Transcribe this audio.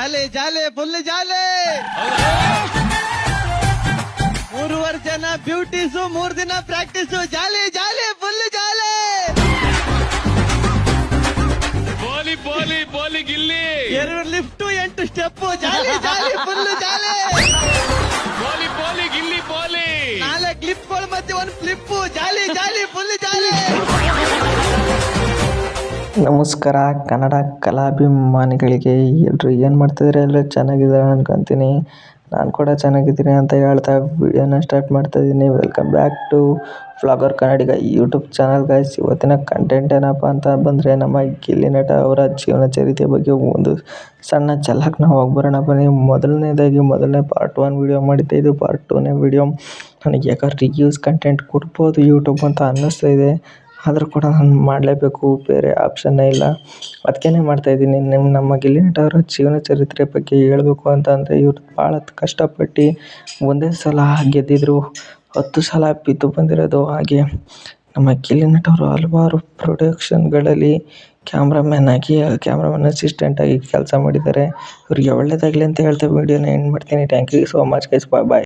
ಜಾಲೆ ಜಾಲೆ full ಜಾಲೆ. ಮೂರುವರೆ ಜನ beauties ಮೂರ್ ದಿನ ಪ್ರಾಕ್ಟೀಸ್. ಜಾಲಿ ಜಾಲಿ ಫುಲ್ ಜಾಲೆ. ಬೋಲಿ ಬೋಲಿ ಬೋಲಿ ಗಿಲ್ಲಿ. ಎರಡು ಲಿಫ್ಟ್ ಎಂಟು ಸ್ಟೆಪ್ ಜಾಲಿ ಜಾಲಿ ಫುಲ್ ಜಾಲೆ. ನಮಸ್ಕಾರ, ಕನ್ನಡ ಕಲಾಭಿಮಾನಿಗಳಿಗೆ. ಎಲ್ಲರೂ ಏನು ಮಾಡ್ತಿದ್ದಾರೆ? ಎಲ್ಲರೂ ಚೆನ್ನಾಗಿದ್ದಾರೆ ಅನ್ಕೊತೀನಿ. ನಾನು ಕೂಡ ಚೆನ್ನಾಗಿದ್ದೀನಿ ಅಂತ ಹೇಳ್ತಾ ವಿಡಿಯೋನ ಸ್ಟಾರ್ಟ್ ಮಾಡ್ತಾ ಇದ್ದೀನಿ welcome back to vlogger Kannadiga YouTube channel guys ಇವತ್ತಿನ ಕಂಟೆಂಟ್ ಏನಪ್ಪ ಅಂತ ಬಂದರೆ, ನಮ್ಮ ಗಿಲ್ಲಿ ನಟ ಅವರ ಜೀವನ ಚರಿತ್ರೆ ಬಗ್ಗೆ ಒಂದು ಸಣ್ಣ ಚಲ್ಲಕ್ಕೆ ನಾವು ಹೋಗಿ ಬರೋಣ ಬನ್ನಿ. ಮೊದಲನೇದಾಗಿ, ಮೊದಲನೇ ಪಾರ್ಟ್ ಒನ್ ವಿಡಿಯೋ ಮಾಡಿದ್ದೆ. ಇದು ಪಾರ್ಟ್ ಟೂನೇ ವಿಡಿಯೋ ನನಗೆ ಯಾಕೆ ರಿವ್ಯೂಸ್ ಕಂಟೆಂಟ್ ಕೊಡ್ಬೋದು ಯೂಟ್ಯೂಬ್ ಅಂತ ಅನ್ನಿಸ್ತಾ ಇದೆ. ಆದರೂ ಕೂಡ ನಾನು ಮಾಡಲೇಬೇಕು, ಬೇರೆ ಆಪ್ಷನ್ನೇ ಇಲ್ಲ. ಅದ್ಕೇನೆ ಮಾಡ್ತಾಯಿದ್ದೀನಿ ನಿಮ್ಮ ನಮ್ಮ ಗಿಲ್ಲಿ ನಟ ಅವರ ಜೀವನ ಚರಿತ್ರೆ ಬಗ್ಗೆ ಹೇಳಬೇಕು ಅಂತ ಅಂದರೆ ಇವ್ರು ಭಾಳ ಕಷ್ಟಪಟ್ಟು ಒಂದೇ ಸಲ ಗೆದ್ದಿದ್ರು, ಹತ್ತು ಸಲ ಬಿದ್ದು ಬಂದಿರೋದು ಹಾಗೆ. ನಮ್ಮ ಗಿಲ್ಲಿ ಹಲವಾರು ಪ್ರೊಡಕ್ಷನ್ಗಳಲ್ಲಿ ಕ್ಯಾಮ್ರಾಮ್ಯಾನ್ ಆಗಿ ಕ್ಯಾಮ್ರಾಮನ್ ಅಸಿಸ್ಟೆಂಟ್ ಆಗಿ ಕೆಲಸ ಮಾಡಿದ್ದಾರೆ. ಇವರಿಗೆ ಒಳ್ಳೇದಾಗಲಿ ಅಂತ ಹೇಳ್ತಾ ವಿಡಿಯೋನ ಎಂಡ್ ಮಾಡ್ತೀನಿ. Thank you so much guys bye bye